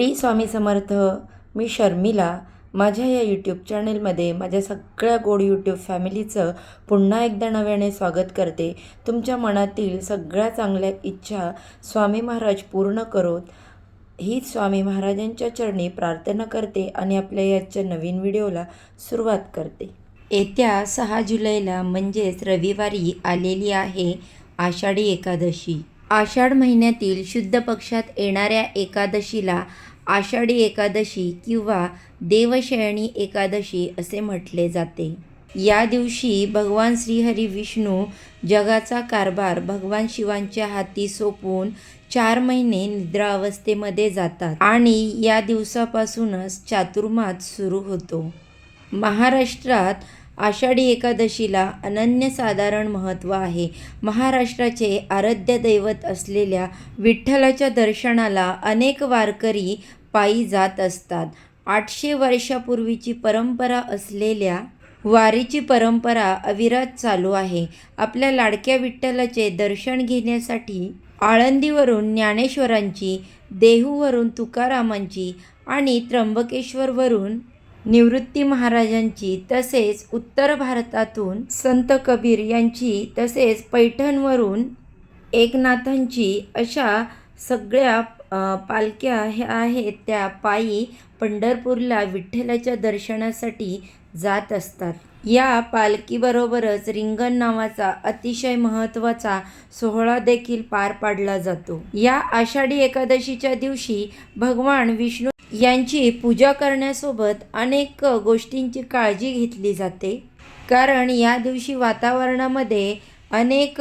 T Swami Samarth मी शर्मिला. माझ्या या YouTube चॅनेलमध्ये माझ्या सगळ्या गोड यूट्यूब फॅमिलीचं पुन्हा एकदा नव्याने स्वागत करते. तुमच्या मनातील सगळ्या चांगल्या इच्छा स्वामी महाराज पूर्ण करोत. हीच स्वामी महाराजांच्या चरणी प्रार्थना करते आणि आपल्या याच्या नवीन व्हिडिओला सुरुवात करते. येत्या सहा जुलैला म्हणजेच रविवारी आलेली आहे आषाढी एकादशी. आषाढ महिन्यातील शुद्ध पक्षात येणाऱ्या एकादशीला आषाढी एकादशी किंवा देवशयणी एकादशी असे म्हटले जाते. या दिवशी भगवान श्रीहरी विष्णू जगाचा कारभार भगवान शिवांच्या हाती सोपवून चार महिने निद्रा अवस्थेमध्ये जातात आणि या दिवसापासूनच चातुर्मास सुरू होतो. महाराष्ट्रात आषाढी एकादशीला अनन्यसाधारण महत्त्व आहे. महाराष्ट्राचे आराध्य दैवत असलेल्या विठ्ठलाच्या दर्शनाला अनेक वारकरी पायी जात असतात. आठशे वर्षापूर्वीची परंपरा असलेल्या वारीची परंपरा अविरत चालू आहे. आपल्या लाडक्या विठ्ठलाचे दर्शन घेण्यासाठी आळंदीवरून ज्ञानेश्वरांची देहूवरून तुकारामांची आणि त्र्यंबकेश्वरवरून निवृत्ती महाराजांची तसेच उत्तर भारतातून संत कबीर यांची तसेच पैठणवरून एकनाथांची अशा सगळ्या पालख्या ह्या आहेत त्या पायी पंढरपूरला विठ्ठलाच्या दर्शनासाठी जात असतात. या पालखीबरोबरच रिंगण नावाचा अतिशय महत्त्वाचा सोहळा देखील पार पाडला जातो. या आषाढी एकादशीच्या दिवशी भगवान विष्णू यांची पूजा करण्यासोबत अनेक गोष्टींची काळजी घेतली जाते. कारण या दिवशी वातावरणामध्ये अनेक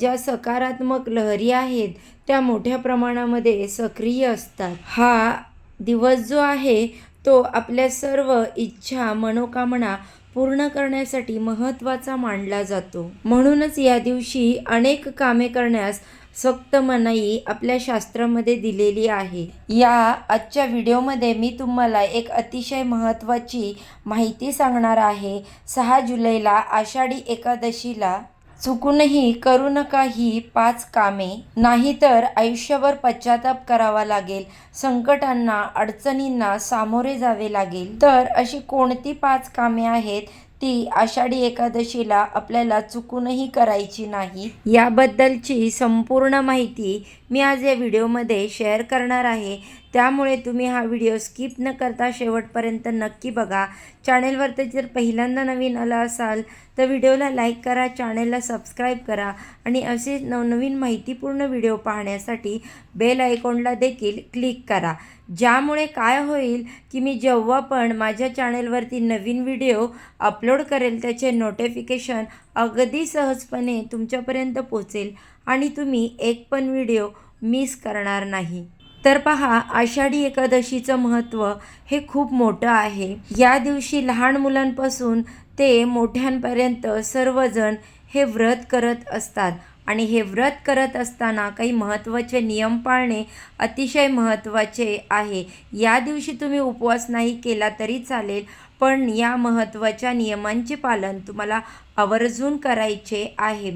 ज्या सकारात्मक लहरी आहेत त्या मोठ्या प्रमाणामध्ये सक्रिय असतात. हा दिवस जो आहे तो आपल्या सर्व इच्छा मनोकामना पूर्ण करण्यासाठी महत्त्वाचा मानला जातो. म्हणूनच या दिवशी अनेक कामे करण्यास सक्त मनाई आपल्या शास्त्रामध्ये दिलेली आहे. या आजच्या व्हिडिओमध्ये मी तुम्हाला एक अतिशय महत्त्वाची माहिती सांगणार आहे. सहा जुलैला आषाढी एकादशीला चुकूनही करू नका ही पाच कामे. नाहीतर आयुष्यभर पश्चाताप करावा लागेल. संकटांना अडचणींना सामोरे जावे लागेल. तर अशी कोणती पाच कामे आहेत? ती आषाढी एकादशीला आपल्याला चुकूनही करायची नाही. याबद्दलची संपूर्ण माहिती मी आज या व्हिडिओमध्ये शेअर करणार आहे. त्यामुळे तुम्ही हा व्हिडिओ स्किप न करता शेवटपर्यंत नक्की बघा. चॅनेलवरती जर पहिल्यांदा नवीन आला असाल तर व्हिडिओला लाईक करा चॅनेलला सबस्क्राईब करा आणि असे नवनवीन माहितीपूर्ण व्हिडिओ पाहण्यासाठी बेल आयकॉनला देखील क्लिक करा. ज्यामुळे काय होईल की मी जेव्हा पण माझ्या चॅनेलवरती नवीन व्हिडिओ अपलोड करेल त्याचे नोटिफिकेशन अगदी सहजपणे तुमच्यापर्यंत पोचेल आणि तुम्ही एक पण व्हिडिओ मिस करणार नाही. तर पहा आषाढी एकादशीचं महत्त्व हे खूप मोठं आहे. या दिवशी लहान मुलांपासून ते मोठ्यांपर्यंत सर्वजण हे व्रत करत असतात. आणि हे व्रत करत असताना काही महत्त्वाचे नियम पाळणे अतिशय महत्त्वाचे आहे. या दिवशी तुम्ही उपवास नाही केला तरी चालेल. पण या महत्त्वाच्या नियमांचे पालन तुम्हाला आवर्जून करायचे आहे.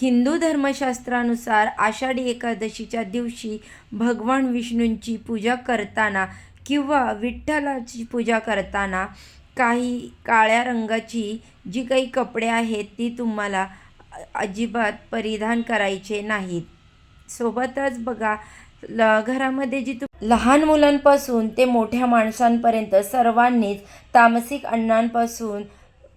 हिंदू धर्मशास्त्रानुसार आषाढी एकादशीच्या दिवशी भगवान विष्णूंची पूजा करताना किंवा विठ्ठलाची पूजा करताना काही काळ्या रंगाची जी काही कपडे आहेत ती तुम्हाला अजिबात परिधान करायचे नाहीत. सोबतच बघा घरामध्ये जी तू लहान मुलांपासून ते मोठ्या माणसांपर्यंत सर्वांनीच तामसिक अन्नांपासून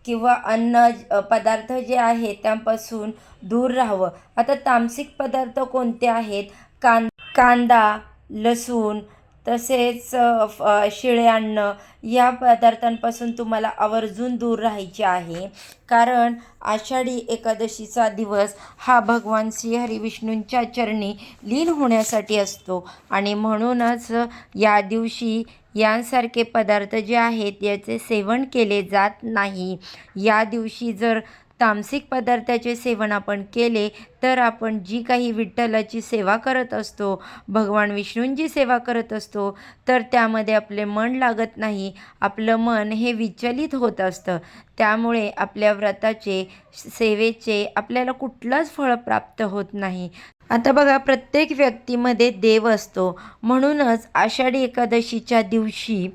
किंवा अन्न पदार्थ जे आहेत त्यापासून दूर राहावं. आता तामसिक पदार्थ कोणते आहेत? कां कांदा लसूण तसेच फ- शिळे अन्न या पदार्थांपासून तुम्हाला आवर्जून दूर राहायचे आहे. कारण आषाढी एकादशीचा दिवस हा भगवान श्रीहरी विष्णूंच्या चरणी लीन होण्यासाठी असतो. आणि म्हणूनच या दिवशी यांसारखे पदार्थ जे आहेत याचे सेवन केले जात नाही. या दिवशी जर तामसिक पदार्थाचे सेवन आपण केले तर आपण जी काही विठ्ठलाची सेवा करत असतो भगवान विष्णूंची सेवा करत असतो तर त्यामध्ये आपले मन लागत नाही आपलं मन हे विचलित होत असतं. त्यामुळे आपल्या व्रताचे सेवेचे आपल्याला कुठलंच फळ प्राप्त होत नाही. आता बघा प्रत्येक व्यक्तीमध्ये देव असतो. म्हणूनच आषाढी एकादशीच्या दिवशी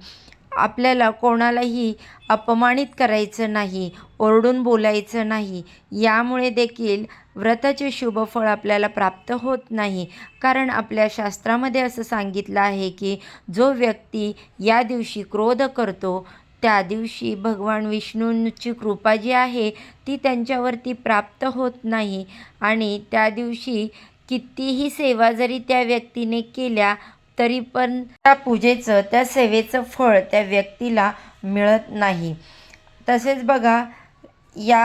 आपल्याला कोणालाही अपमानित करायचं नाही ओरडून बोलायचं नाही. यामुळे देखील व्रताचे शुभफळ आपल्याला प्राप्त होत नाही. कारण आपल्या शास्त्रामध्ये असं सांगितलं आहे की जो व्यक्ती या दिवशी क्रोध करतो त्या दिवशी भगवान विष्णूंची कृपा जी आहे ती त्यांच्यावरती प्राप्त होत नाही. आणि त्या दिवशी कितीही सेवा जरी त्या व्यक्तीने केल्या तरी पण त्या पूजेचं त्या सेवेचं फळ त्या व्यक्तीला मिळत नाही. तसेच बघा या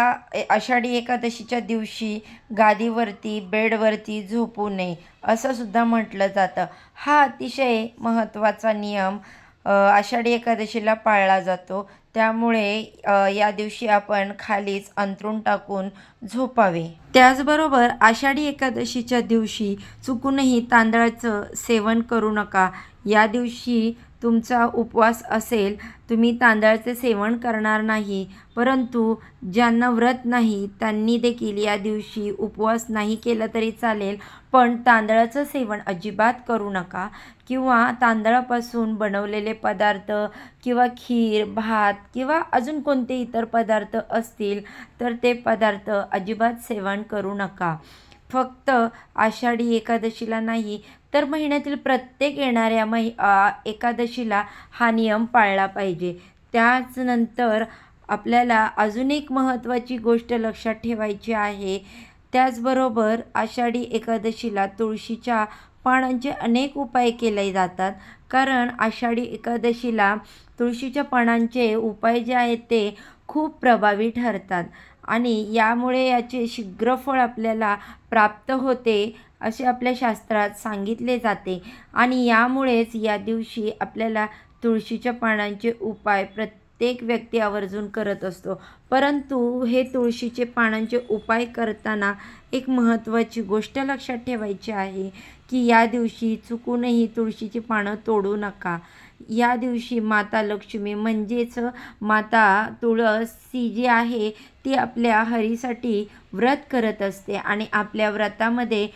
आषाढी एकादशीच्या दिवशी गादीवरती बेडवरती झोपू नये असं सुद्धा म्हटलं जातं. हा अतिशय महत्त्वाचा नियम आषाढी एकादशीला पाळला जातो. त्यामुळे या दिवशी आपण खालीच अंथरूण टाकून झोपावे. त्याचबरोबर आषाढी एकादशीच्या दिवशी चुकूनही तांदळाचं सेवन करू नका. या दिवशी तुमचा उपवास असेल तुम्ही तांदळाचे सेवन करणार नाही. परंतु ज्यांना व्रत नाही त्यांनी देखील या दिवशी उपवास नाही केला तरी चालेल. पण तांदळाचं सेवन अजिबात करू नका. किंवा तांदळापासून बनवलेले पदार्थ किंवा खीर भात किंवा अजून कोणते इतर पदार्थ असतील तर ते पदार्थ अजिबात सेवन करू नका. फक्त आषाढी एकादशीला नाही तर महिन्यातील प्रत्येक येणाऱ्या महि एकादशीला हा नियम पाळला पाहिजे. त्याच नंतर आपल्याला अजून एक महत्त्वाची गोष्ट लक्षात ठेवायची आहे. त्याचबरोबर आषाढी एकादशीला तुळशीच्या पानांचे अनेक उपाय केले जातात. कारण आषाढी एकादशीला तुळशीच्या पानांचे उपाय जे आहेत ते खूप प्रभावी ठरतात. आणि यामुळे याचे शीघ्रफळ आपल्याला प्राप्त होते असे आपल्या शास्त्रात सांगितले जाते. आणि यामुळेच या दिवशी आपल्याला तुळशीच्या पानांचे उपाय प्रत्येक व्यक्ती आवर्जून करत असतो. परंतु हे तुळशीचे पानांचे उपाय करताना एक महत्त्वाची गोष्ट लक्षात ठेवायची आहे की या दिवशी चुकूनही तुळशीची पानं तोडू नका. या दिवशी माता लक्ष्मी म्हणजेच माता तुळस तुळसी जी आहे ती आपल्या हरीसाठी व्रत करत असते आणि आपल्या व्रतामध्ये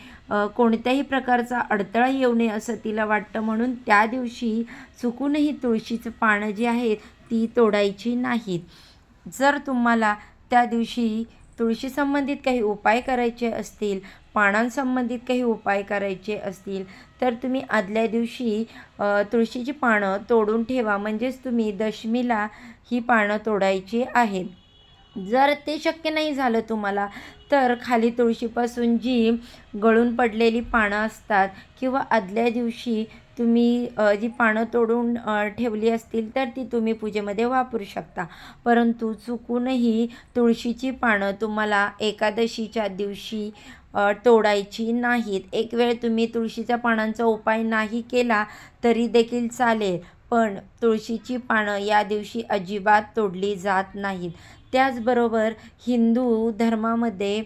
कोणत्याही प्रकारचा अडथळा येऊ नये असं तिला वाटतं. म्हणून त्या दिवशी चुकूनही तुळशीचं पानं जी आहेत ती तोडायची नाहीत. जर तुम्हाला त्या दिवशी तुळशी संबंधित काही उपाय करायचे असतील पानांसंबंधित काही उपाय करायचे असतील तर तुम्ही आदल्या दिवशी तुळशीची पानं तोडून ठेवा. म्हणजेच तुम्ही दशमीला ही पानं तोडायची आहेत. जर ते शक्य नाही झालं तुम्हाला तर खाली तुळशीपासून जी गळून पडलेली पानं असतात किंवा आदल्या दिवशी तुम्ही जी पानं तोडून ठेवली असतील तर ती तुम्ही पूजेमध्ये वापरू शकता. परंतु चुकूनही तुळशीची पानं तुम्हाला एकादशीच्या दिवशी तोडायची नाहीत. एक वेळ तुम्ही तुळशीच्या पानांचा उपाय नाही केला तरी देखील चालेल. पण तुळशीची पानं या दिवशी अजिबात तोडली जात नाहीत. त्याचबरोबर हिंदू धर्मामध्ये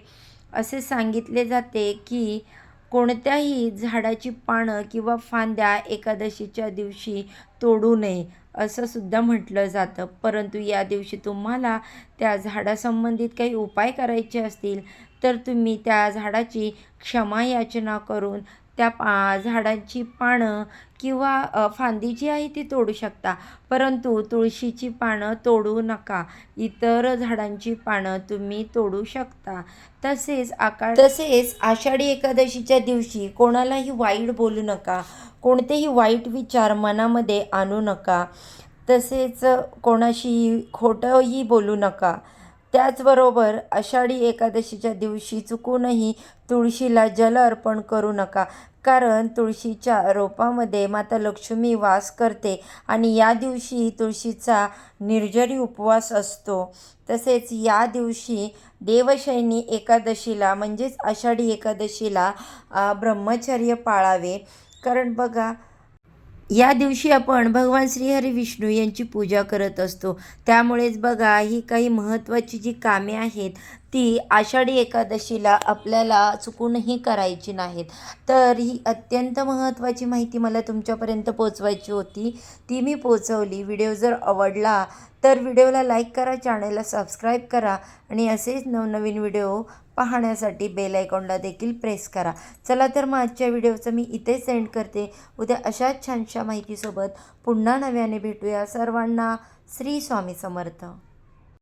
असे सांगितले जाते की कोणत्याही झाडाची पानं किंवा फांद्या एकादशीच्या दिवशी तोडू नये असं सुद्धा म्हटलं जातं. परंतु या दिवशी तुम्हाला त्या झाडासंबंधित काही उपाय करायचे असतील तर तुम्ही त्या झाडाची क्षमा याचना करून त्या पा झाडांची पानं किंवा फांदी जी आहे ती तोडू शकता. परंतु तुळशीची पानं तोडू नका. इतर झाडांची पानं तुम्ही तोडू शकता. तसेच आकाश तसेच आषाढी एकादशीच्या दिवशी कोणालाही वाईट बोलू नका. कोणतेही वाईट विचार मनामध्ये आणू नका. तसेच कोणाशी खोटंही बोलू नका. त्याचबरोबर आषाढी एकादशीच्या दिवशी चुकूनही तुळशीला जल अर्पण करू नका कारण तुळशीच्या रोपामध्ये माता लक्ष्मी वास करते आणि या दिवशी तुळशीचा निर्जरी उपवास असतो. तसेच या दिवशी देवशैनी एकादशीला म्हणजेच आषाढी एकादशीला ब्रह्मचर्य पाळावे. कारण बघा या दिवशी आपण भगवान श्रीहरी विष्णू यांची पूजा करत असतो. त्यामुळेच बघा ही काही महत्त्वाची जी कामे आहेत ती आषाढी एकादशीला आपल्याला चुकूनही करायची नाहीत. तर ही अत्यंत महत्त्वाची माहिती मला तुमच्यापर्यंत पोचवायची होती. ती मी पोचवली व्हिडिओ जर आवडला तर व्हिडिओला लाईक करा चॅनलला सबस्क्राईब करा आणि असेच नवनवीन व्हिडिओ पाहण्यासाठी बेल आयकॉनला देखील प्रेस करा. चला तर मग आजच्या व्हिडिओचं मी इथे सेंड करते. उद्या अशाच छानशा माहितीसोबत पुन्हा नव्याने भेटूया. सर्वांना श्री स्वामी समर्थ.